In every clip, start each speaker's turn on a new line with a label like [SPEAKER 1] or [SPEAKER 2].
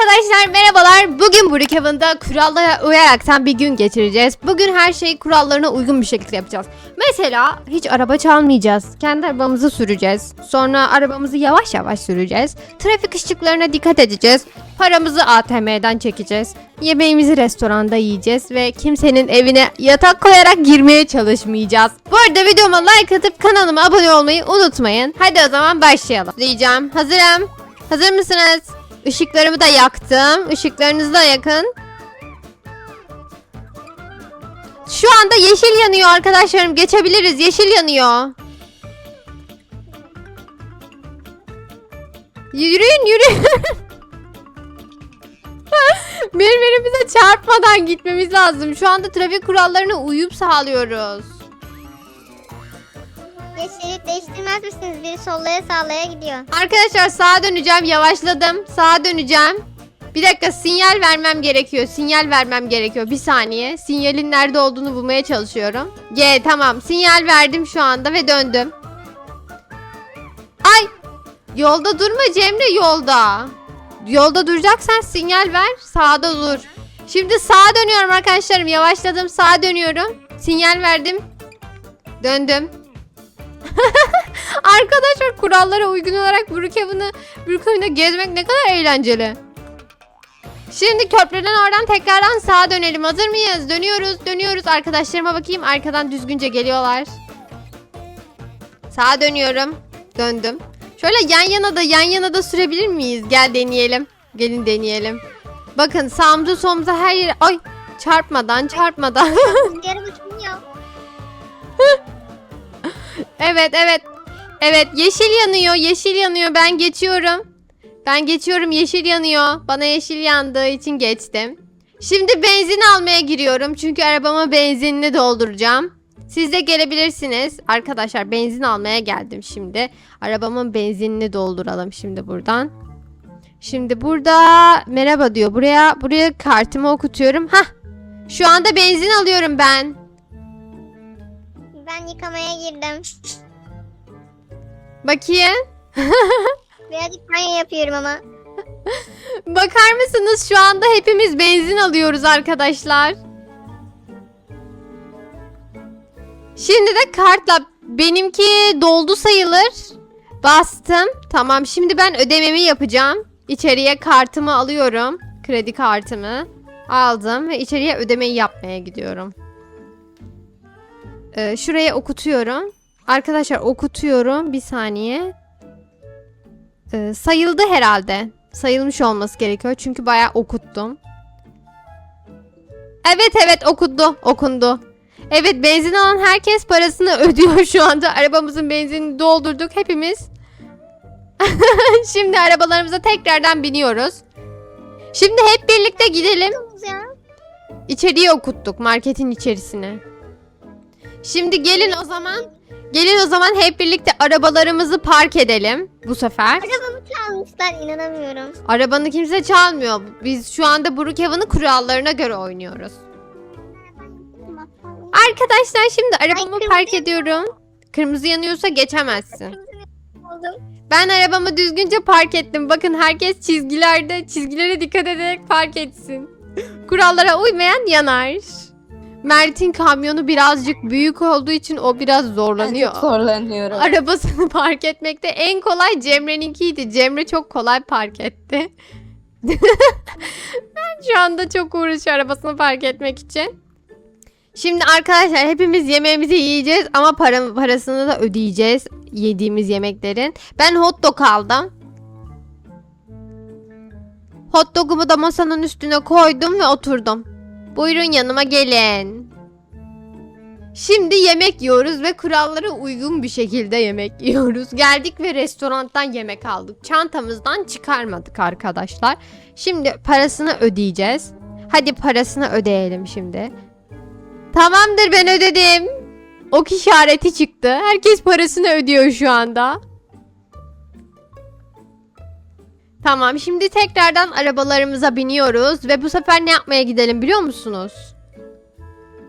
[SPEAKER 1] Arkadaşlar merhabalar. Bugün Brookhaven'da kurallara uyaraktan bir gün geçireceğiz. Bugün her şeyi kurallarına uygun bir şekilde yapacağız. Mesela hiç araba çalmayacağız. Kendi arabamızı süreceğiz. Sonra arabamızı yavaş yavaş süreceğiz. Trafik ışıklarına dikkat edeceğiz. Paramızı ATM'den çekeceğiz. Yemeğimizi restoranda yiyeceğiz ve kimsenin evine yatak koyarak girmeye çalışmayacağız. Bu arada videoma like atıp kanalıma abone olmayı unutmayın. Hadi o zaman başlayalım. Diyeceğim. Hazırım. Hazır mısınız? Işıklarımı da yaktım. Işıklarınızı da yakın. Şu anda yeşil yanıyor arkadaşlarım. Geçebiliriz. Yeşil yanıyor. Yürüyün yürüyün. Birbirimize çarpmadan gitmemiz lazım. Şu anda trafik kurallarına uyum sağlıyoruz.
[SPEAKER 2] Şerit değiştirmez misiniz? Biri sollaya sağlaya gidiyor.
[SPEAKER 1] Arkadaşlar sağa döneceğim. Yavaşladım. Sağa döneceğim. Bir dakika sinyal vermem gerekiyor. Sinyal vermem gerekiyor. Bir saniye. Sinyalin nerede olduğunu bulmaya çalışıyorum. G tamam. Sinyal verdim şu anda ve döndüm. Ay! Yolda durma Cemre yolda. Yolda duracaksan sinyal ver. Sağda dur. Şimdi sağa dönüyorum arkadaşlarım. Yavaşladım. Sağa dönüyorum. Sinyal verdim. Döndüm. Arkadaşlar kurallara uygun olarak Brookhaven'ı Brookhaven'da gezmek ne kadar eğlenceli. Şimdi köprüden oradan tekrardan sağa dönelim. Hazır mıyız? Dönüyoruz, dönüyoruz. Arkadaşlarıma bakayım. Arkadan düzgünce geliyorlar. Sağa dönüyorum. Döndüm. Şöyle yan yana da yan yana da sürebilir miyiz? Gel deneyelim. Gelin deneyelim. Bakın sağımıza solumuza her yere... Ay çarpmadan çarpmadan.
[SPEAKER 2] Rüzgarı uçmuyor.
[SPEAKER 1] Evet evet. Evet yeşil yanıyor yeşil yanıyor ben geçiyorum. Ben geçiyorum yeşil yanıyor. Bana yeşil yandığı için geçtim. Şimdi benzin almaya giriyorum. Çünkü arabama benzinini dolduracağım. Siz de gelebilirsiniz. Arkadaşlar benzin almaya geldim şimdi. Arabamın benzinini dolduralım şimdi buradan. Şimdi burada merhaba diyor. Buraya buraya kartımı okutuyorum. Hah. Şu anda benzin alıyorum ben.
[SPEAKER 2] Ben yıkamaya girdim.
[SPEAKER 1] Bakayım.
[SPEAKER 2] Birazcık banyo yapıyorum ama.
[SPEAKER 1] Bakar mısınız şu anda hepimiz benzin alıyoruz arkadaşlar. Şimdi de kartla benimki doldu sayılır. Bastım. Tamam şimdi ben ödememi yapacağım. İçeriye kartımı alıyorum. Kredi kartımı aldım ve içeriye ödemeyi yapmaya gidiyorum. Ee, şuraya okutuyorum. Arkadaşlar okutuyorum. Bir saniye. Ee, sayıldı herhalde. Sayılmış olması gerekiyor. Çünkü bayağı okuttum. Evet evet okundu. Okundu. Evet benzin alan herkes parasını ödüyor şu anda. Arabamızın benzinini doldurduk hepimiz. Şimdi arabalarımıza tekrardan biniyoruz. Şimdi hep birlikte gidelim. İçeriye okuttuk marketin içerisine. Şimdi gelin o zaman. Gelin o zaman hep birlikte arabalarımızı park edelim bu sefer.
[SPEAKER 2] Arabamı çalmışlar inanamıyorum.
[SPEAKER 1] Arabanı kimse çalmıyor. Biz şu anda Brookhaven'ın kurallarına göre oynuyoruz. Arkadaşlar şimdi arabamı
[SPEAKER 2] kırmızı
[SPEAKER 1] park ediyorum. Kırmızı yanıyorsa geçemezsin. Ben arabamı düzgünce park ettim. Bakın herkes çizgilerde, çizgilere dikkat ederek park etsin. Kurallara uymayan yanar. Mert'in kamyonu birazcık büyük olduğu için o biraz zorlanıyor.
[SPEAKER 3] Çok zorlanıyorum.
[SPEAKER 1] Arabasını park etmekte en kolay Cemre'ninkiydi. Cemre çok kolay park etti. ben şu anda çok uğraşıyor arabasını park etmek için. Şimdi arkadaşlar hepimiz yemeğimizi yiyeceğiz ama para, parasını da ödeyeceğiz yediğimiz yemeklerin. Ben hot dog aldım. Hot dog'umu da masanın üstüne koydum ve oturdum. Buyurun yanıma gelin. Şimdi yemek yiyoruz ve kurallara uygun bir şekilde yemek yiyoruz. Geldik ve restorandan yemek aldık. Çantamızdan çıkarmadık arkadaşlar. Şimdi parasını ödeyeceğiz. Hadi parasını ödeyelim şimdi. Tamamdır ben ödedim. Ok işareti çıktı. Herkes parasını ödüyor şu anda. Tamam şimdi tekrardan arabalarımıza biniyoruz ve bu sefer ne yapmaya gidelim biliyor musunuz?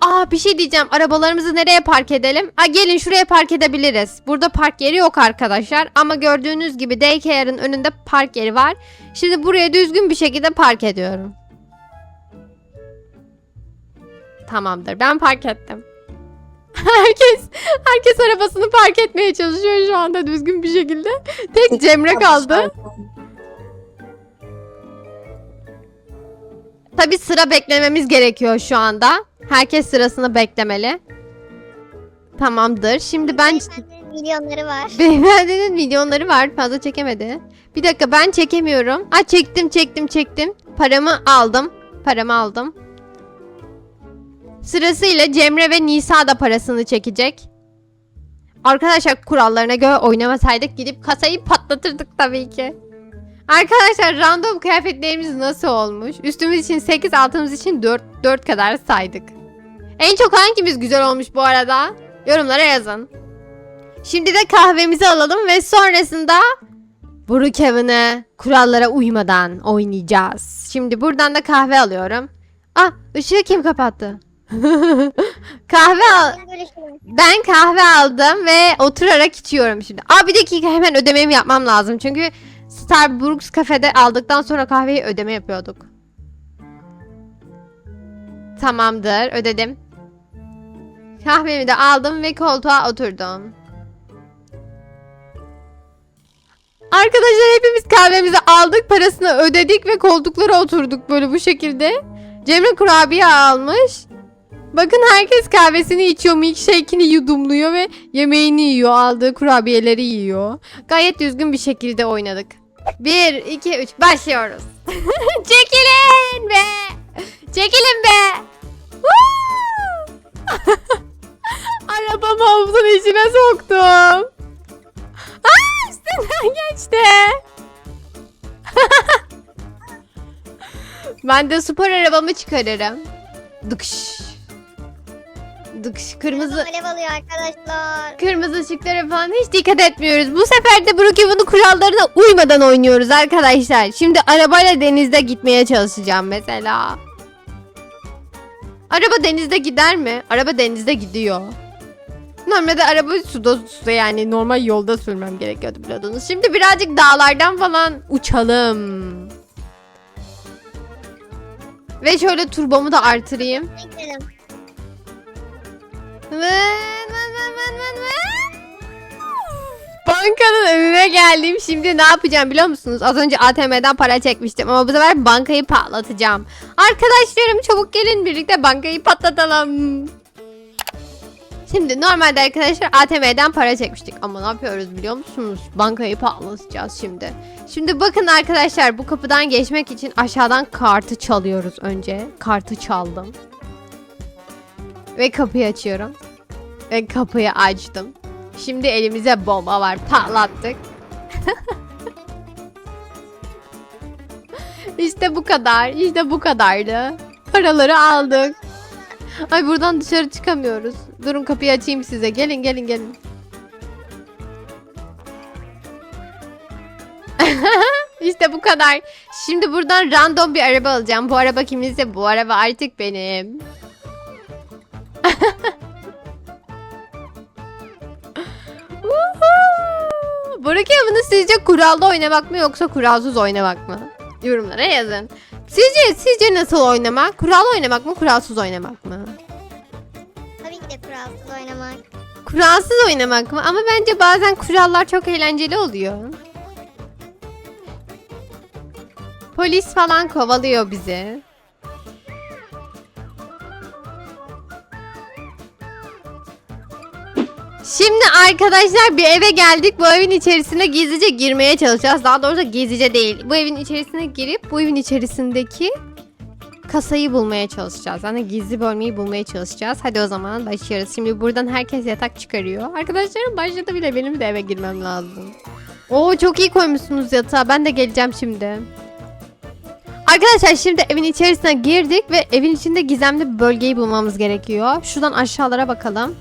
[SPEAKER 1] Aa bir şey diyeceğim. Arabalarımızı nereye park edelim? Aa gelin şuraya park edebiliriz. Burada park yeri yok arkadaşlar. Ama gördüğünüz gibi daycare'ın önünde park yeri var. Şimdi buraya düzgün bir şekilde park ediyorum. Tamamdır. Ben park ettim. Herkes herkes arabasını park etmeye çalışıyor şu anda düzgün bir şekilde. Tek Cemre kaldı. Tabi sıra beklememiz gerekiyor şu anda. Herkes sırasını beklemeli. Tamamdır. Şimdi ben
[SPEAKER 2] Beyefendinin milyonları var.
[SPEAKER 1] beyefendinin milyonları var. Fazla çekemedi. Bir dakika ben çekemiyorum. Aa çektim çektim çektim. Paramı aldım. Paramı aldım. Sırasıyla Cemre ve Nisa da parasını çekecek. Arkadaşlar kurallarına göre oynamasaydık gidip kasayı patlatırdık tabii ki. Arkadaşlar random kıyafetlerimiz nasıl olmuş? Üstümüz için 8, altımız için 4, 4 kadar saydık. En çok hangimiz güzel olmuş bu arada? Yorumlara yazın. Şimdi de kahvemizi alalım ve sonrasında Brookhaven'ı kurallara uymadan oynayacağız. Şimdi buradan da kahve alıyorum. Ah ışığı kim kapattı? kahve al ben kahve aldım ve oturarak içiyorum şimdi. Aa bir dakika hemen ödememi yapmam lazım. Çünkü Starbucks kafede aldıktan sonra kahveyi ödeme yapıyorduk. Tamamdır ödedim. Kahvemi de aldım ve koltuğa oturdum. Arkadaşlar hepimiz kahvemizi aldık, parasını ödedik ve koltuklara oturduk böyle bu şekilde. Cemre kurabiye almış. Bakın herkes kahvesini içiyor, milkshake'ini yudumluyor ve yemeğini yiyor, aldığı kurabiyeleri yiyor. Gayet düzgün bir şekilde oynadık. 1, 2, 3 başlıyoruz. Çekilin be! Çekilin be! Arabamı havuzun içine soktum. Aa, üstünden geçti. ben de spor arabamı çıkarırım. Dıkış. Dıkış. Kırmızı
[SPEAKER 2] Alev alıyor arkadaşlar.
[SPEAKER 1] kırmızı ışıklara falan hiç dikkat etmiyoruz. Bu sefer de Brookhaven'ın kurallarına uymadan oynuyoruz arkadaşlar. Şimdi arabayla denizde gitmeye çalışacağım mesela. Araba denizde gider mi? Araba denizde gidiyor. Normalde araba suda suda yani normal yolda sürmem gerekiyordu biliyordunuz. Şimdi birazcık dağlardan falan uçalım. Ve şöyle turbomu da artırayım.
[SPEAKER 2] Gidelim.
[SPEAKER 1] Bankanın önüne geldim. Şimdi ne yapacağım biliyor musunuz? Az önce ATM'den para çekmiştim ama bu sefer bankayı patlatacağım. Arkadaşlarım çabuk gelin birlikte bankayı patlatalım. Şimdi normalde arkadaşlar ATM'den para çekmiştik ama ne yapıyoruz biliyor musunuz? Bankayı patlatacağız şimdi. Şimdi bakın arkadaşlar bu kapıdan geçmek için aşağıdan kartı çalıyoruz önce. Kartı çaldım. Ve kapıyı açıyorum. Ve kapıyı açtım. Şimdi elimize bomba var. Patlattık. işte bu kadar. İşte bu kadardı. Paraları aldık. Ay buradan dışarı çıkamıyoruz. Durun kapıyı açayım size. Gelin gelin gelin. işte bu kadar. Şimdi buradan random bir araba alacağım. Bu araba kiminse bu araba artık benim. Brookhaven'ı sizce kurallı oynamak mı yoksa kuralsız oynamak mı? Yorumlara yazın. Sizce sizce nasıl oynamak? Kurallı oynamak mı, kuralsız oynamak mı?
[SPEAKER 2] Tabii ki de kuralsız oynamak.
[SPEAKER 1] Kuralsız oynamak mı? Ama bence bazen kurallar çok eğlenceli oluyor. Polis falan kovalıyor bizi. Şimdi arkadaşlar bir eve geldik. Bu evin içerisine gizlice girmeye çalışacağız. Daha doğrusu gizlice değil. Bu evin içerisine girip bu evin içerisindeki kasayı bulmaya çalışacağız. Yani gizli bölmeyi bulmaya çalışacağız. Hadi o zaman başlıyoruz. Şimdi buradan herkes yatak çıkarıyor. Arkadaşlarım başladı bile benim de eve girmem lazım. Oo çok iyi koymuşsunuz yatağı. Ben de geleceğim şimdi. Arkadaşlar şimdi evin içerisine girdik ve evin içinde gizemli bir bölgeyi bulmamız gerekiyor. Şuradan aşağılara bakalım.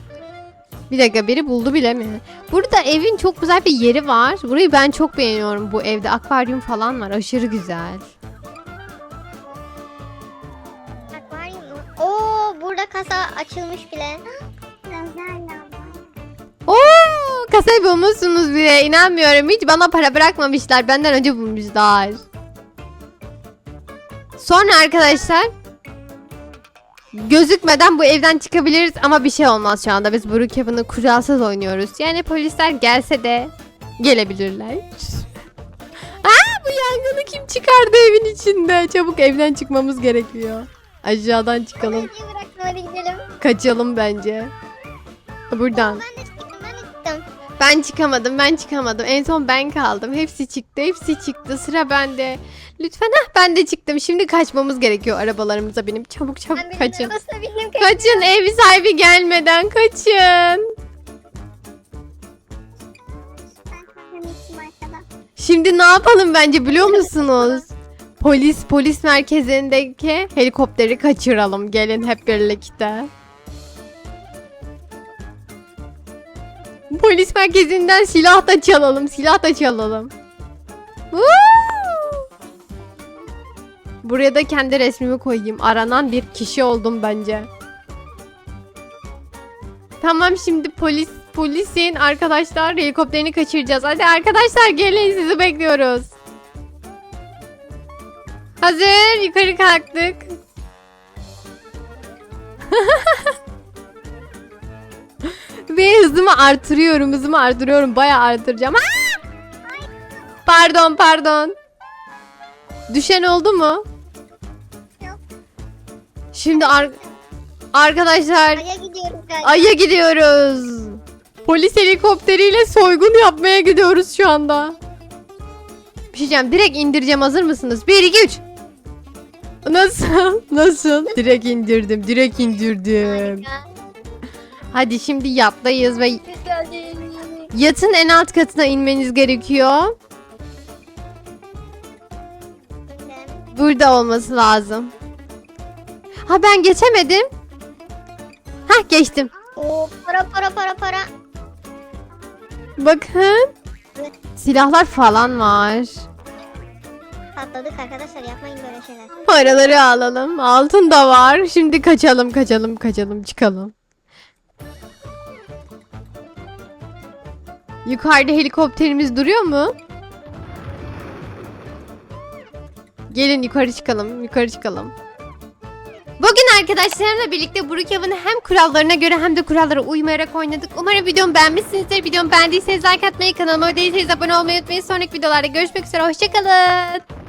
[SPEAKER 1] Bir dakika biri buldu bile mi? Burada evin çok güzel bir yeri var. Burayı ben çok beğeniyorum bu evde. Akvaryum falan var. Aşırı güzel.
[SPEAKER 2] Akvaryum mu? Oo burada kasa açılmış bile.
[SPEAKER 1] Oo, kasayı bulmuşsunuz bile. İnanmıyorum. Hiç bana para bırakmamışlar. Benden önce bulmuşlar. Sonra arkadaşlar gözükmeden bu evden çıkabiliriz ama bir şey olmaz şu anda. Biz Brookhaven'ı kuralsız oynuyoruz. Yani polisler gelse de gelebilirler. Aa bu yangını kim çıkardı evin içinde? Çabuk evden çıkmamız gerekiyor. Aşağıdan çıkalım.
[SPEAKER 2] Bıraktım hadi gidelim.
[SPEAKER 1] Kaçalım bence. Buradan.
[SPEAKER 2] Ben de ben
[SPEAKER 1] çıkamadım, ben çıkamadım. En son ben kaldım. Hepsi çıktı, hepsi çıktı. Sıra bende. Lütfen ah ben de çıktım. Şimdi kaçmamız gerekiyor arabalarımıza binip. Çabuk çabuk
[SPEAKER 2] Ben
[SPEAKER 1] kaçın.
[SPEAKER 2] arabasına bindim.
[SPEAKER 1] Kaçın ev sahibi gelmeden kaçın. Şimdi ne yapalım bence biliyor musunuz? Polis polis merkezindeki helikopteri kaçıralım. Gelin hep birlikte. Polis merkezinden silah da çalalım. Silah da çalalım. Buraya da kendi resmimi koyayım. Aranan bir kişi oldum bence. Tamam şimdi polis polisin arkadaşlar helikopterini kaçıracağız. Hadi arkadaşlar gelin sizi bekliyoruz. Hazır yukarı kalktık. Ve hızımı artırıyorum hızımı artırıyorum bayağı artıracağım. Aa! Pardon pardon. Düşen oldu mu?
[SPEAKER 2] Yok.
[SPEAKER 1] Şimdi ar- arkadaşlar
[SPEAKER 2] Aya gidiyoruz galiba.
[SPEAKER 1] Ay'a gidiyoruz. Polis helikopteriyle soygun yapmaya gidiyoruz şu anda. Bir şey diyeceğim. Direkt indireceğim. Hazır mısınız? 1, 2, 3. Nasıl? Nasıl? Direkt indirdim. Direkt indirdim.
[SPEAKER 2] Harika.
[SPEAKER 1] Hadi şimdi yattayız ve
[SPEAKER 2] Biz geldik.
[SPEAKER 1] yatın en alt katına inmeniz gerekiyor. Burada olması lazım. Ha ben geçemedim. Ha geçtim.
[SPEAKER 2] Oo para para para para.
[SPEAKER 1] Bakın. Silahlar falan var.
[SPEAKER 2] Patladık arkadaşlar yapmayın böyle şeyler.
[SPEAKER 1] Paraları alalım. Altın da var. Şimdi kaçalım, kaçalım, kaçalım, çıkalım. Yukarıda helikopterimiz duruyor mu? Gelin yukarı çıkalım, yukarı çıkalım. Bugün arkadaşlarımla birlikte Brookhaven'ı hem kurallarına göre hem de kurallara uymayarak oynadık. Umarım videomu beğenmişsinizdir. Videomu beğendiyseniz like atmayı, kanalıma değilseniz abone olmayı unutmayın. Sonraki videolarda görüşmek üzere. Hoşçakalın.